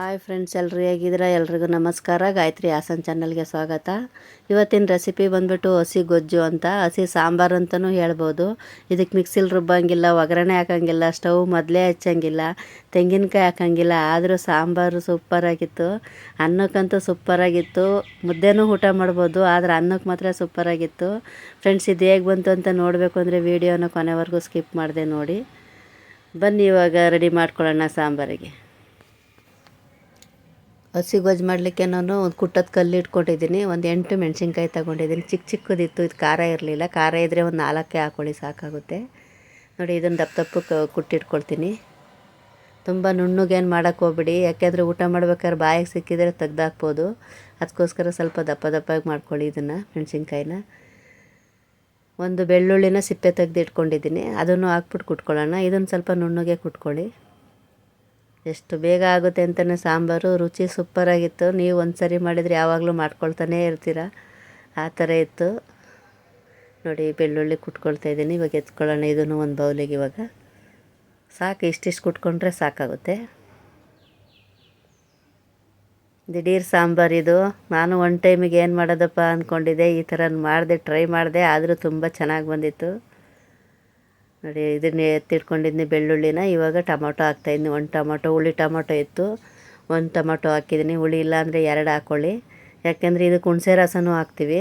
Hi friends ಎಲ್ಲರೂ ಹೇಗಿದ್ದೀರಾ? ಎಲ್ರಿಗೂ ನಮಸ್ಕಾರ. ಗಾಯತ್ರಿ ಹಾಸನ್ ಚಾನಲ್ಗೆ ಸ್ವಾಗತ. ಇವತ್ತಿನ ರೆಸಿಪಿ ಬಂದ್ಬಿಟ್ಟು ಹಸಿ ಗೊಜ್ಜು ಅಂತ, ಹಸಿ ಸಾಂಬಾರು ಅಂತಲೂ ಹೇಳ್ಬೋದು. ಇದಕ್ಕೆ ಮಿಕ್ಸಿಲಿ ರುಬ್ಬಂಗಿಲ್ಲ, ಒಗ್ಗರಣೆ ಹಾಕೋಂಗಿಲ್ಲ ಸ್ಟವ್ ಮೊದಲೇ ಹಚ್ಚಂಗಿಲ್ಲ, ತೆಂಗಿನಕಾಯಿ ಹಾಕಂಗಿಲ್ಲ, ಆದರೂ ಸಾಂಬಾರು ಸೂಪರಾಗಿತ್ತು ಅನ್ನಕ್ಕಂತೂ ಸೂಪರಾಗಿತ್ತು ಮುದ್ದೆನೂ ಊಟ ಮಾಡ್ಬೋದು, ಆದರೆ ಅನ್ನಕ್ಕೆ ಮಾತ್ರ ಸೂಪರಾಗಿತ್ತು ಫ್ರೆಂಡ್ಸ್ ಇದು ಹೇಗೆ ಬಂತು ಅಂತ ನೋಡಬೇಕು ಅಂದರೆ ವೀಡಿಯೋನ ಕೊನೆವರೆಗೂ ಸ್ಕಿಪ್ ಮಾಡಿದೆ ನೋಡಿ. ಬನ್ನಿ ಇವಾಗ ರೆಡಿ ಮಾಡ್ಕೊಳ್ಳೋಣ ಸಾಂಬಾರಿಗೆ. ಹಸಿ ಗೊಜ್ಜು ಮಾಡಲಿಕ್ಕೆ ನಾನು ಒಂದು ಕುಟ್ಟದ ಕಲ್ಲು ಇಟ್ಕೊಂಡಿದ್ದೀನಿ ಒಂದು ಎಂಟು ಮೆಣಸಿನ್ಕಾಯಿ ತಗೊಂಡಿದ್ದೀನಿ. ಚಿಕ್ಕ ಚಿಕ್ಕದಿತ್ತು, ಇದು ಖಾರ ಇರಲಿಲ್ಲ. ಖಾರ ಇದ್ದರೆ ಒಂದು ನಾಲ್ಕೇ ಹಾಕ್ಕೊಳ್ಳಿ ಸಾಕಾಗುತ್ತೆ. ನೋಡಿ ಇದನ್ನು ದಪ್ಪ ದಪ್ಪಕ್ಕೆ ಕುಟ್ಟಿಟ್ಕೊಳ್ತೀನಿ. ತುಂಬ ನುಣ್ಣಗೇನು ಮಾಡೋಕ್ಕೆ ಹೋಗ್ಬಿಡಿ. ಯಾಕೆಂದರೆ ಊಟ ಮಾಡ್ಬೇಕಾದ್ರೆ ಬಾಯಿಗೆ ಸಿಕ್ಕಿದರೆ ತೆಗ್ದಾಕ್ಬೋದು. ಅದಕ್ಕೋಸ್ಕರ ಸ್ವಲ್ಪ ದಪ್ಪ ದಪ್ಪಾಗಿ ಮಾಡ್ಕೊಳ್ಳಿ ಇದನ್ನು, ಮೆಣಸಿನ್ಕಾಯಿನ. ಒಂದು ಬೆಳ್ಳುಳ್ಳಿನ ಸಿಪ್ಪೆ ತೆಗೆದು ಇಟ್ಕೊಂಡಿದ್ದೀನಿ ಅದನ್ನು ಹಾಕ್ಬಿಟ್ಟು ಕುಟ್ಕೊಳ್ಳೋಣ. ಇದನ್ನು ಸ್ವಲ್ಪ ನುಣ್ಣಗೆ ಕುಟ್ಕೊಳ್ಳಿ. ಎಷ್ಟು ಬೇಗ ಆಗುತ್ತೆ ಅಂತಲೇ ಸಾಂಬಾರು, ರುಚಿ ಸೂಪರಾಗಿತ್ತು ನೀವು ಒಂದು ಸರಿ ಮಾಡಿದರೆ ಯಾವಾಗಲೂ ಮಾಡ್ಕೊಳ್ತಾನೇ ಇರ್ತೀರ? ಆ ಥರ ಇತ್ತು. ನೋಡಿ, ಬೆಳ್ಳುಳ್ಳಿ ಕುಟ್ಕೊಳ್ತಾ ಇದ್ದೀನಿ. ಇವಾಗ ಎತ್ಕೊಳ್ಳೋಣ ಇದನ್ನು ಒಂದು ಬೌಲಿಗೆ ಇವಾಗ. ಸಾಕು, ಇಷ್ಟಿಷ್ಟು ಕುಟ್ಕೊಂಡ್ರೆ ಸಾಕಾಗುತ್ತೆ. ದಿಢೀರ್ ಸಾಂಬಾರು ಇದು. ನಾನು ಒನ್ ಟೈಮಿಗೆ ಏನು ಮಾಡೋದಪ್ಪ ಅಂದ್ಕೊಂಡಿದ್ದೆ ಈ ಥರ ಮಾಡಿದೆ ಟ್ರೈ ಮಾಡಿದೆ, ಆದರೂ ತುಂಬ ಚೆನ್ನಾಗಿ ಬಂದಿತ್ತು. ನೋಡಿ, ಇದನ್ನೇ ಎತ್ತಿಟ್ಕೊಂಡಿದ್ನಿ ಬೆಳ್ಳುಳ್ಳಿನ. ಇವಾಗ ಟೊಮೊಟೊ ಹಾಕ್ತಾಯಿದ್ದೀನಿ ಒಂದು ಟೊಮೊಟೊ, ಹುಳಿ ಟೊಮೊಟೊ ಇತ್ತು. ಒಂದು ಟೊಮೊಟೊ ಹಾಕಿದ್ದೀನಿ. ಹುಳಿ ಇಲ್ಲ ಅಂದರೆ ಎರಡು ಹಾಕ್ಕೊಳ್ಳಿ ಯಾಕೆಂದರೆ ಇದಕ್ಕೆ ಹುಣಸೆ ರಸನೂ ಹಾಕ್ತೀವಿ.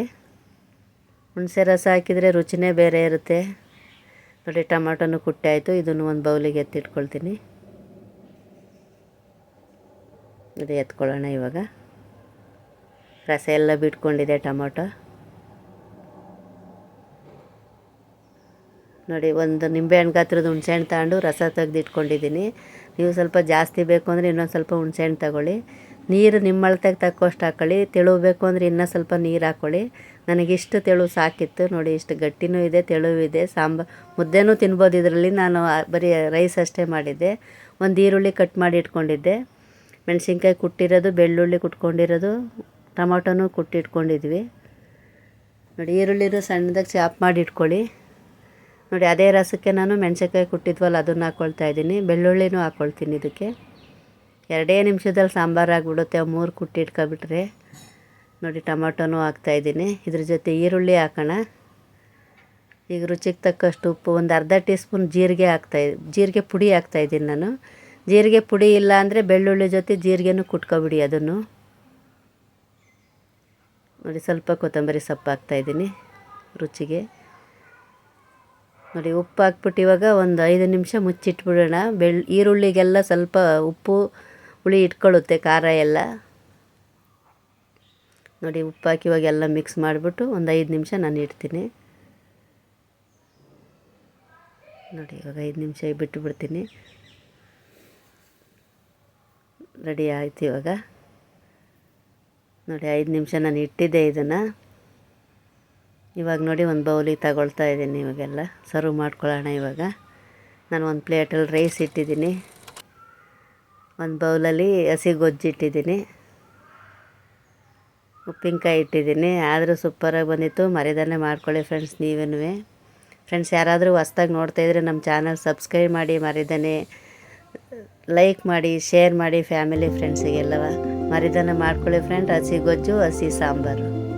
ಹುಣಸೆ ರಸ ಹಾಕಿದರೆ ರುಚಿನೇ ಬೇರೆ ಇರುತ್ತೆ. ನೋಡಿ, ಟೊಮೊಟೊನು ಕುಟ್ಟಿ ಆಯಿತು ಇದನ್ನು ಒಂದು ಬೌಲಿಗೆ ಎತ್ತಿಟ್ಕೊಳ್ತೀನಿ. ಅದೇ ಎತ್ಕೊಳ್ಳೋಣ ಇವಾಗ. ರಸ ಎಲ್ಲ ಬಿಟ್ಕೊಂಡಿದೆ ಟೊಮೊಟೊ. ನೋಡಿ, ಒಂದು ನಿಂಬೆಹಣ್ಣು ಗಾತ್ರದ ಹುಣ್ಸೆಹಣ್ಣು ತಗೊಂಡು ರಸ ತೆಗೆದಿಟ್ಕೊಂಡಿದ್ದೀನಿ. ನೀವು ಸ್ವಲ್ಪ ಜಾಸ್ತಿ ಬೇಕು ಅಂದರೆ ಇನ್ನೊಂದು ಸ್ವಲ್ಪ ಹುಣ್ಸೆಹಣ್ಣು ತಗೊಳ್ಳಿ. ನೀರು ನಿಮ್ಮ ಅಳತೆಗೆ ತಕ್ಕೋಷ್ಟು ಹಾಕ್ಕೊಳ್ಳಿ ತೆಳು ಬೇಕು ಅಂದರೆ ಇನ್ನೂ ಸ್ವಲ್ಪ ನೀರು ಹಾಕ್ಕೊಳ್ಳಿ ನನಗಿಷ್ಟು ತೆಳು ಸಾಕಿತ್ತು. ನೋಡಿ, ಇಷ್ಟು ಗಟ್ಟಿನೂ ಇದೆ ತೆಳು ಇದೆ. ಸಾಂಬ ಮುದ್ದೆನೂ ತಿನ್ಬೋದು ಇದರಲ್ಲಿ. ನಾನು ಬರೀ ರೈಸ್ ಅಷ್ಟೇ ಮಾಡಿದ್ದೆ. ಒಂದು ಈರುಳ್ಳಿ ಕಟ್ ಮಾಡಿ ಇಟ್ಕೊಂಡಿದ್ದೆ. ಮೆಣಸಿನ್ಕಾಯಿ ಕುಟ್ಟಿರೋದು, ಬೆಳ್ಳುಳ್ಳಿ ಕುಟ್ಕೊಂಡಿರೋದು, ಟೊಮೊಟೊನೂ ಕುಟ್ಟಿಟ್ಕೊಂಡಿದ್ವಿ. ನೋಡಿ, ಈರುಳ್ಳಿನೂ ಸಣ್ಣದಾಗಿ ಚಾಪ್ ಮಾಡಿ ಇಟ್ಕೊಳ್ಳಿ. ನೋಡಿ, ಅದೇ ರಸಕ್ಕೆ ನಾನು ಮೆಣಸಿನ್ಕಾಯಿ ಕುಟ್ಟಿದ್ವಲ್ಲ, ಅದನ್ನು ಹಾಕ್ಕೊಳ್ತಾ ಇದ್ದೀನಿ. ಬೆಳ್ಳುಳ್ಳಿನೂ ಹಾಕ್ಕೊಳ್ತೀನಿ ಇದಕ್ಕೆ. ಎರಡೇ ನಿಮಿಷದಲ್ಲಿ ಸಾಂಬಾರು ಆಗಿಬಿಡುತ್ತೆ ಮೂರು ಕುಟ್ಟಿಟ್ಕೊಬಿಟ್ರೆ ನೋಡಿ, ಟೊಮೊಟೊನೂ ಹಾಕ್ತಾಯಿದ್ದೀನಿ ಇದ್ರ ಜೊತೆ ಈರುಳ್ಳಿ ಹಾಕೋಣ. ಈಗ ರುಚಿಗೆ ತಕ್ಕಷ್ಟು ಉಪ್ಪು, ಒಂದು ಅರ್ಧ ಟೀ ಸ್ಪೂನ್ ಜೀರಿಗೆ ಹಾಕ್ತಾಯಿ ಜೀರಿಗೆ ಪುಡಿ ಹಾಕ್ತಾಯಿದ್ದೀನಿ ನಾನು. ಜೀರಿಗೆ ಪುಡಿ ಇಲ್ಲ ಅಂದರೆ ಬೆಳ್ಳುಳ್ಳಿ ಜೊತೆ ಜೀರಿಗೆನೂ ಕುಟ್ಕೊಬಿಡಿ ಅದನ್ನು. ನೋಡಿ, ಸ್ವಲ್ಪ ಕೊತ್ತಂಬರಿ ಸೊಪ್ಪು ಹಾಕ್ತಾಯಿದ್ದೀನಿ ರುಚಿಗೆ. ನೋಡಿ, ಉಪ್ಪು ಹಾಕ್ಬಿಟ್ಟು ಇವಾಗ ಒಂದು ಐದು ನಿಮಿಷ ಮುಚ್ಚಿಟ್ಬಿಡೋಣ. ಬೆಳ್, ಈರುಳ್ಳಿಗೆಲ್ಲ ಸ್ವಲ್ಪ ಉಪ್ಪು, ಹುಳಿ ಇಟ್ಕೊಳ್ಳುತ್ತೆ, ಖಾರ ಎಲ್ಲ. ನೋಡಿ, ಉಪ್ಪು ಹಾಕಿ ಇವಾಗ ಎಲ್ಲ ಮಿಕ್ಸ್ ಮಾಡಿಬಿಟ್ಟು ಒಂದು ಐದು ನಿಮಿಷ ನಾನು ಇಡ್ತೀನಿ. ನೋಡಿ, ಇವಾಗ ಐದು ನಿಮಿಷ ಬಿಟ್ಟು ಬಿಡ್ತೀನಿ ರೆಡಿ ಆಯ್ತು ಇವಾಗ. ನೋಡಿ, ಐದು ನಿಮಿಷ ನಾನು ಇಟ್ಟಿದ್ದೆ ಇದನ್ನು. ಇವಾಗ ನೋಡಿ ಒಂದು ಬೌಲಿಗೆ ತಗೊಳ್ತಾ ಇದ್ದೀನಿ ಇವಾಗೆಲ್ಲ. ಸರ್ವ್ ಮಾಡ್ಕೊಳ್ಳೋಣ ಇವಾಗ. ನಾನು ಒಂದು ಪ್ಲೇಟಲ್ಲಿ ರೈಸ್ ಇಟ್ಟಿದ್ದೀನಿ. ಒಂದು ಬೌಲಲ್ಲಿ ಹಸಿ ಗೊಜ್ಜು ಇಟ್ಟಿದ್ದೀನಿ. ಉಪ್ಪಿನಕಾಯಿ ಇಟ್ಟಿದ್ದೀನಿ. ಆದರೂ ಸೂಪರಾಗಿ ಬಂದಿತ್ತು. ಮರಿದನ್ನೇ ಮಾಡ್ಕೊಳ್ಳಿ ಫ್ರೆಂಡ್ಸ್ ನೀವೇನು ಫ್ರೆಂಡ್ಸ್ ಯಾರಾದರೂ ಹೊಸ್ದಾಗಿ ನೋಡ್ತಾಯಿದ್ರೆ ನಮ್ಮ ಚಾನಲ್ ಸಬ್ಸ್ಕ್ರೈಬ್ ಮಾಡಿ, ಮರಿದಾನೆ ಲೈಕ್ ಮಾಡಿ ಶೇರ್ ಮಾಡಿ ಫ್ಯಾಮಿಲಿ ಫ್ರೆಂಡ್ಸಿಗೆಲ್ಲವ ಮರಿದಾನೆ ಮಾಡ್ಕೊಳ್ಳಿ ಫ್ರೆಂಡ್ ಹಸಿ ಗೊಜ್ಜು, ಹಸಿ ಸಾಂಬಾರು.